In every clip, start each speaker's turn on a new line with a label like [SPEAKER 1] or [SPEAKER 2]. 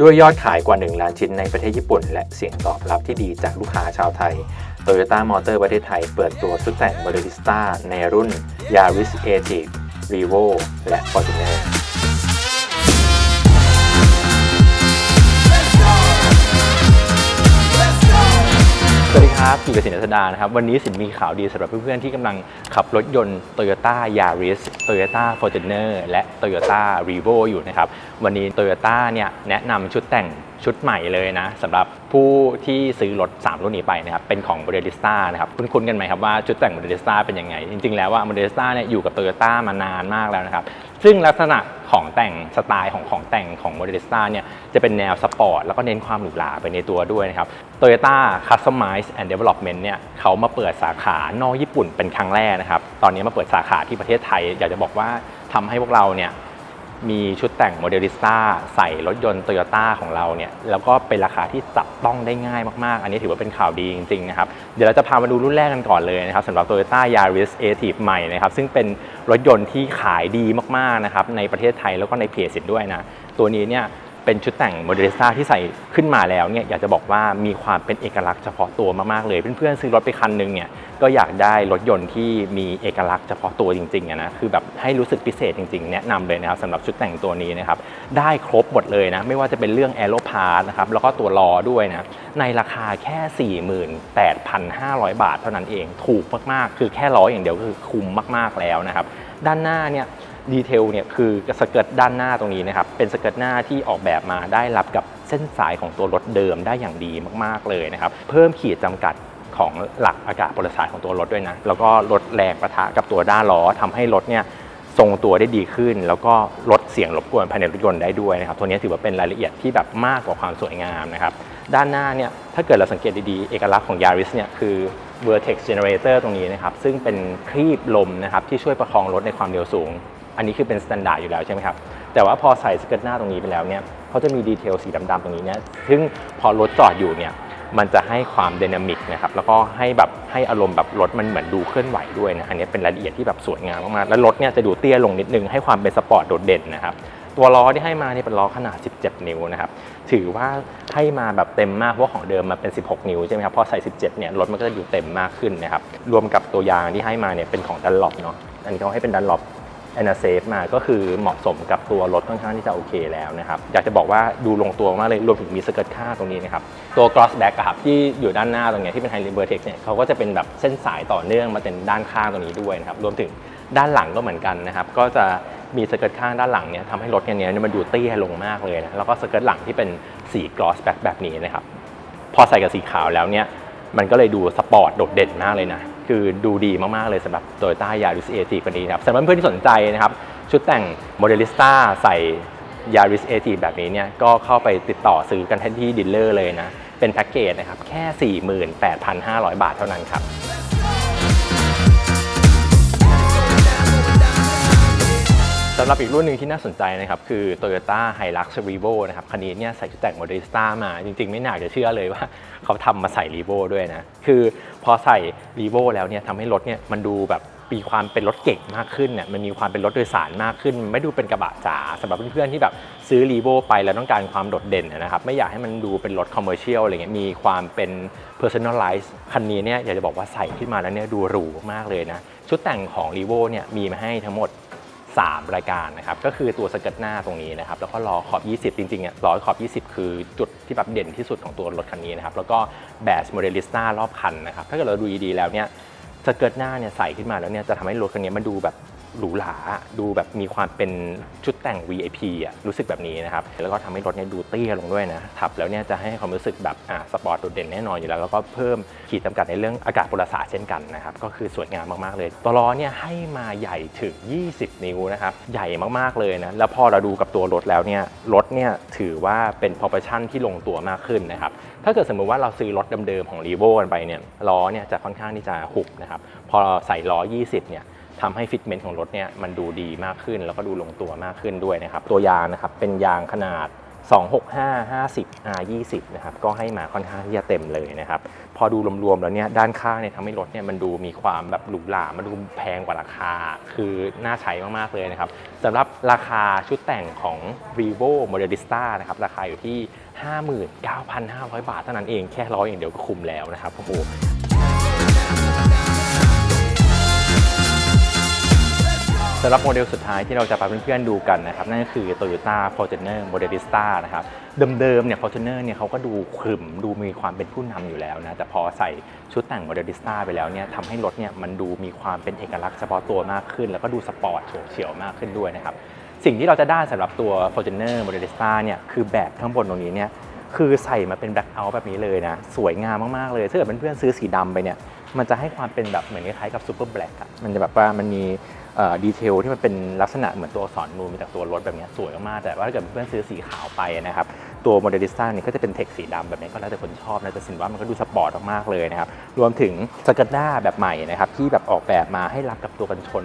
[SPEAKER 1] ด้วยยอดขายกว่า 1 ล้านชิ้นในประเทศญี่ปุ่น และเสียงตอบรับที่ดีจากลูกค้าชาวไทย Toyota Motor ประเทศไทย เปิดตัวชุดแต่ง m o d e l i s t a ในรุ่น Yaris a t i v Revo และ Fortuner สู่กับสินธดานะครับ วันนี้สินมีข่าวดีสำหรับเพื่อนๆที่กำลังขับรถยนต์ Toyota Yaris Toyota Fortuner และ Toyota Revo อยู่นะครับ วันนี้ Toyota เนี่ยแนะนำชุดแต่ง ชุดใหม่เลยนะสำหรับผู้ที่ซื้อรถ 3 รุ่นนี้ไปนะครับเป็นของ m o d e l i s t a นะครับคุ้นๆกันไหมครับว่าชุดแต่ง m o d e l i s t a เป็นยังไง จริง ๆ แล้วว่า m o d e l i s t a เนี่ยอยู่กับ Toyota มานานมากแล้วนะครับซึ่งลักษณะของแต่งสไตล์ของของแต่งของ m o d e l i s t a เนี่ยจะเป็นแนวสปอร์ตแล้วก็เน้นความหรูหราไปในตัวด้วยนะครับ Toyota Customize and Development เนี่ยเขามาเปิดสาขานอกญี่ปุ่นเป็นครั้งแรกนะครับตอนนี้มาเปิดสาขาที่ประเทศไทย อยากจะบอกว่าทำให้พวกเราเนี่ย มีชุดแต่งโมเดลิสต้าใส่รถยนต์โตโยต้าของเราเนี่ย แล้วก็เป็นราคาที่จับต้องได้ง่ายมากๆ อันนี้ถือว่าเป็นข่าวดีจริงๆนะครับ เดี๋ยวเราจะพามาดูรุ่นแรกกันก่อนเลยนะครับสำหรับ Toyota Yaris a t i v ใหม่นะครับ ซึ่งเป็นรถยนต์ที่ขายดีมากๆนะครับในประเทศไทยแล้วก็ในเพจสิทด้วยนะ ตัวนี้เนี่ยเป็นชุดแต่งโมเดลิสต้าที่ใส่ขึ้นมาแล้วเนี่ยอยากจะบอกว่ามีความเป็นเอกลักษณ์เฉพาะตัวมากๆเลย เพื่อนๆซื้อรถไปคันหนึงเนี่ย ก็อยากได้รถยนต์ที่มีเอกลักษณ์เฉพาะตัวจริงๆอะนะคือแบบให้รู้สึกพิเศษจริงๆ แนะนำเลยนะครับสำหรับชุดแต่งตัวนี้นะครับได้ครบหมดเลยนะไม่ว่าจะเป็นเรื่องแอโรพาร์นะครับแล้วก็ตัวล้อด้วยนะในราคาแค่ 48,500 บาทเท่านั้นเองถูกมากๆ คือแค่ล้ออย่างเดียวก็คือคุ้มมากๆแล้วนะครับด้านหน้าเนี่ยดีเทลเนี่ยคือสเกิร์ตด้านหน้าตรงนี้นะครับเป็นสเกิร์ตหน้าที่ออกแบบมาได้รับกับเส้นสายของตัวรถเดิมได้อย่างดีมากๆเลยนะครับเพิ่มขีดจำกัด ของหลักอากาศพลศาสตร์ของตัวรถด้วยนะ แล้วก็ลดแรงประทะกับตัวด้านล้อทำให้รถเนี่ยทรงตัวได้ดีขึ้น แล้วก็ลดเสียงรบกวนภายในรถยนต์ได้ด้วยนะครับตัวนี้ถือว่าเป็นรายละเอียดที่แบบมากกว่าความสวยงามนะครับด้านหน้าเนี่ยถ้าเกิดเราสังเกตดีๆ เอกลักษณ์ของ Yaris เนี่ยคือ Vertex Generator ตรงนี้นะครับซึ่งเป็นครีบลมนะครับที่ช่วยประคองรถในความเร็วสูง อันนี้คือเป็นสแตนดาร์ดอยู่แล้วใช่ไหมครับแต่ว่าพอใส่สเกิร์ตหน้าตรงนี้ไปแล้วเนี่ยเขาจะมีดีเทลสีดำๆตรงนี้เนี่ยซึ่งพอรถจอดอยู่เนี่ย มันจะให้ความดินามิกนะครับแล้วก็ให้แบบให้อารมณ์แบบรถมันเหมือนดูเคลื่อนไหวด้วยนะอันนี้เป็นรายละเอียดที่แบบสวยงามมากๆแล้วรถเนี่ยจะดูเตี้ยลงนิดนึงให้ความเป็นสปอร์ตโดดเด่นนะครับตัวล้อที่ให้มาเนี่ยเป็นล้อขนาด 17 นิ้วนะครับ ถือว่าให้มาแบบเต็มมากเพราะของเดิมมันเป็น 16 นิ้วใช่ไหมครับ พอใส่ 17 เนี่ยรถมันก็จะดูเต็มมากขึ้นนะครับ รวมกับตัวยางที่ให้มาเนี่ยเป็นของดันลอปเนาะ อันนี้เขาให้เป็นดันลอป แอนนาเซฟมาก็คือเหมาะสมกับตัวรถค่อนข้างที่จะโอเคแล้วนะครับ อยากจะบอกว่าดูลงตัวมากเลยรวมถึงมีสเกิร์ตข้างตรงนี้นะครับ ตัว cross back อะครับที่อยู่ด้านหน้าตรงนี้ที่เป็นไฮเ e อร์เทคเนี่ยเขาก็จะเป็นแบบเส้นสายต่อเนื่องมาเป็นด้านข้างตรงนี้ด้วยนะครับรวมถึงด้านหลังก็เหมือนกันนะครับ ก็จะมีสเกิร์ตข้างด้านหลังเนี่ยทำให้รถคันนี้เนี่ยมันดูเตี้ยลงมากเลยนะแล้วก็สเกิร์ตหลังที่เป็นสี gloss back แบบนี้นะครับพอใส่กับสีขาวแล้วเนี่ยมันก็เลยดูสปอร์ตโดดเด่นมากเลยนะ คือดูดีมาก ๆ เลยสำหรับ Toyota Yaris a t คันนี้นะครับสำหรับเพื่อนที่สนใจนะครับ ชุดแต่งโมเดลิสต้าใส่ Yaris a t แบบนี้เนี่ยก็เข้าไปติดต่อซื้อกันที่ดีลเลอร์เลยนะ เป็นแพ็กเกจนะครับ แค่ 48,500 บาทเท่านั้นครับำหรับอีกรุ่นหนึ่งที่น่าสนใจนะครับ คือ Toyota Hilux Revo นะครับ คันนี้เนี่ยใส่ชุดแต่ง Modelista มา จริง ๆ ไม่น่าจะเชื่อเลยว่าเขาทำมาใส่ Revo ด้วยนะ คือพอใส่ Revo แล้วเนี่ยทำให้รถเนี่ยมันดูแบบมีความเป็นรถเก่งมากขึ้นเนี่ยมันมีความเป็นรถโดยสารมากขึ้น ไม่ดูเป็นกระบะจ๋าสำหรับเพื่อนๆที่แบบซื้อ Revo ไปแล้วต้องการความโดดเด่นนะครับ ไม่อยากให้มันดูเป็นรถ commercial อะไรเงี้ยมีความเป็น personalize คันนี้เนี่ยอยากจะบอกว่าใส่ขึ้นมาแล้วเนี่ยดูหรูมากเลยนะ ชุดแต่งของ Revo เนี่ยมีมาให้ทั้งหมด 3 รายการนะครับก็คือตัวสเกิร์ตหน้าตรงนี้นะครับแล้วก็ล้อขอบ 20 จริงๆอะล้อขอบ 20 คือจุดที่แบบเด่นที่สุดของตัวรถคันนี้นะครับแล้วก็แบสโมเดลิสต้ารอบคันนะครับถ้าเกิดเราดูดีๆแล้วเนี่ยสเกิร์ตหน้าเนี่ยใส่ขึ้นมาแล้วเนี่ยจะทำให้รถคันนี้มันดูแบบ หรูหราดูแบบมีความเป็นชุดแต่ง VIP อะรู้สึกแบบนี้นะครับ แล้วก็ทำให้รถเนี่ยดูเตี้ยลงด้วยนะขับแล้วเนี่ยจะให้ความรู้สึกแบบอ่าสปอร์ตโดดเด่นแน่นอนอยู่แล้ว แล้วก็เพิ่มขีดจำกัดในเรื่องอากาศพลศาสตร์เช่นกันนะครับ ก็คือสวยงามมาก ๆ เลย ตัวล้อเนี่ยให้มาใหญ่ถึง 20 นิ้วนะครับ ใหญ่มาก ๆ เลยนะ แล้วพอเราดูกับตัวรถแล้วเนี่ย รถเนี่ยถือว่าเป็น proportion ที่ลงตัวมากขึ้นนะครับ ถ้าเกิดสมมติว่าเราซื้อรถเดิมๆของ r e v o กันไปเนี่ย ล้อเนี่ยจะค่อนข้างที่จะหุบนะครับ พอใส่ล้อ 20 เนี่ย ทำให้ฟิตเมนต์ของรถเนี่ยมันดูดีมากขึ้น แล้วก็ดูลงตัวมากขึ้นด้วยนะครับ ตัวยางนะครับเป็นยางขนาด 265 50 R 20นะครับก็ให้มาค่อนข้างที่จะเต็มเลยนะครับ พอดูรวมๆแล้วเนี่ยด้านข้างเนี่ยทำให้รถเนี่ยมันดูมีความแบบหรูหรามันดูแพงกว่าราคา คือน่าใช้มากๆเลยนะครับสำหรับราคาชุดแต่งของ Vivo Modelista นะครับราคาอยู่ที่ 59,500 บาทเท่านั้นเองแค่ร้อยอย่างเดียวก็คุ้มแล้วนะครับโอ้โห สำหรับโมเดลสุดท้ายที่เราจะพาเพื่อนๆดูกันนะครับนั่นก็คือ Toyota Fortuner Modelista นะครับเดิมๆเนี่ย Fortuner เนี่ยเขาก็ดูขรึมดูมีความเป็นผู้นำอยู่แล้วนะแต่พอใส่ชุดแต่ง Modelista ไปแล้วเนี่ยทำให้รถเนี่ยมันดูมีความเป็นเอกลักษณ์เฉพาะตัวมากขึ้น แล้วก็ดูสปอร์ตโฉบเฉี่ยวมากขึ้นด้วยนะครับสิ่งที่เราจะได้สำหรับตัว Fortuner Modelista เนี่ยคือแบบข้างบนตรงนี้เนี่ยคือใส่มาเป็นแบ็คเอาท์แบบนี้เลยนะสวยงามมากๆเลยถ้าเกิดเพื่อนๆซื้อสีดำไปเนี่ย มันจะให้ความเป็นแบบเหมือนคล้ายๆกับซูเปอร์แบล็กอะมันจะแบบว่ามันมีดีเทลที่มันเป็นลักษณะเหมือนตัวอักษรนูนมาจากตัวรถแบบนี้สวยมาก แต่ว่าถ้าเกิดเพื่อนซื้อสีขาวไปนะครับ ตัวโมเดลิสต้านี่ก็จะเป็นเทคสีดำแบบนี้ก็แล้วแต่คนชอบนะแต่สินว่ามันก็ดูสปอร์ตมากๆเลยนะครับ รวมถึงสกัดด้าแบบใหม่นะครับ ที่แบบออกแบบมาให้รับกับตัวกันชน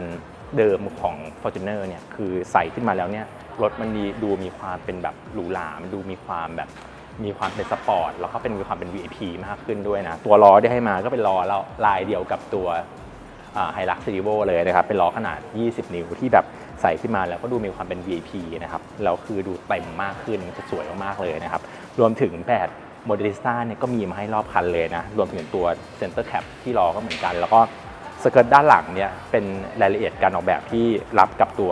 [SPEAKER 1] เดิมของ Fortuner เนี่ยคือใส่ขึ้นมาแล้วเนี่ยรถมันดีดูมีความเป็นแบบหรูหรามันดูมีความแบบ มีความเป็นสปอร์ตแล้วก็เป็นมีความเป็น VIP มากขึ้นด้วยนะ ตัวล้อที่ให้มาก็เป็นล้อแล้วลายเดียวกับตัวไฮลักซ์ซีโวเลยนะครับ เป็นล้อขนาด 20 นิ้วที่แบบใส่ขึ้นมาแล้วก็ดูมีความเป็น VIP นะครับแล้วคือดูเต็มมากขึ้นจะสวยมากๆเลยนะครับ รวมถึงแบบโมเดลิสต้าเนี่ยก็มีมาให้รอบคันเลยนะ รวมถึงตัวเซนเตอร์แคปที่ล้อก็เหมือนกัน แล้วก็สเกิร์ตด้านหลังเนี่ยเป็นรายละเอียดการออกแบบที่รับกับตัว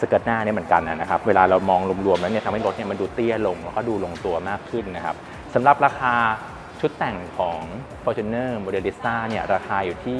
[SPEAKER 1] สเกิร์ตหน้าเนี่ยเหมือนกันนะครับ เวลาเรามองรวมๆแล้วเนี่ยทำให้รถเนี่ยมันดูเตี้ยลงแล้วก็ดูลงตัวมากขึ้นนะครับสำหรับราคาชุดแต่งของ Fortuner Modelista เนี่ยราคาอยู่ที่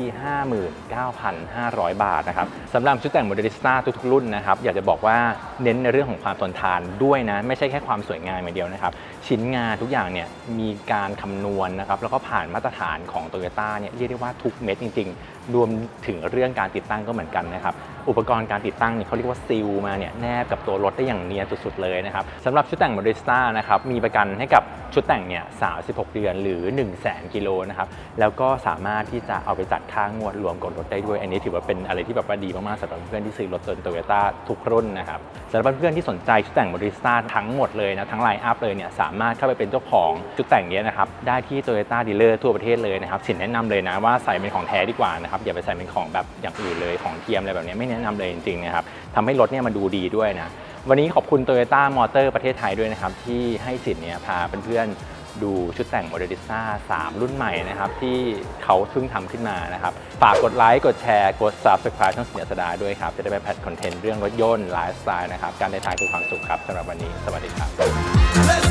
[SPEAKER 1] 59,500 บาทนะครับสำหรับชุดแต่ง Modelista ทุกๆรุ่นนะครับอยากจะบอกว่าเน้นในเรื่องของความทนทานด้วยนะ ไม่ใช่แค่ความสวยงามอย่างเดียวนะครับ ชิ้นงานทุกอย่างเนี่ยมีการคำนวณนะครับแล้วก็ผ่านมาตรฐานของ Toyota เนี่ยเรียกได้ว่าทุกเม็ดจริง ๆ รวมถึงเรื่องการติดตั้งก็เหมือนกันนะครับ อุปกรณ์การติดตั้งเนี่ยเขาเรียกว่าซิลมาเนี่ยแนบกับตัวรถได้อย่างเนียนสุดๆเลยนะครับสำหรับชุดแต่ง m o d e s t a นะครับมีประกันให้กับชุดแต่งเนี่ย36 เดือนหรือ 1 0 0 0 0แกิโลนะครับแล้วก็สามารถที่จะเอาไปจัดค่างวดรวมกับรถได้ด้วย อันนี้ถือว่าเป็นอะไรที่แบบว่าดีมากๆสำหรับเพื่อนที่ซื้อรถยนโตโยต้าทุกรุ่นนะครับสำหรับเพื่อนที่สนใจชุดแต่ง m o d e s t a ทั้งหมดเลยนะทั้งไลน์อัพเลยเนี่ยสามารถเข้าไปเป็นเจ้าของชุดแต่งนี้นะครับได้ที่ Toyota Dealer ทั่วประเทศเลยนะครับสินแนะนำเลยนะว่าใส่เป็นของแท้ดีกว่านะครับอย่าไปใส่เป็นของแบบอย่างอื่นเลยของเทียมอะไรแบบนี้ไม่แนะนำเลยจริงๆนะครับทำให้รถเนี่ยมันดูดีด้วยนะวันนี้ขอบคุณ Toyota Motor ประเทศไทยด้วยนะครับที่ให้สิทธิ์เนี่ยพาเพื่อนๆดูชุดแต่ง m o d e l i s a 3รุ่นใหม่นะครับที่เขาเพิ่งทำขึ้นมานะครับฝากกดไลค์กดแชร์กด Subscribe ช่องเสียสดาด้วยครับ จะได้ไปแพทคอนเทนต์เรื่องรถยนต์ไลฟ์สไตล์นะครับการเดินทางคือความสุขครับสำหรับวันนี้สวัสดีครับ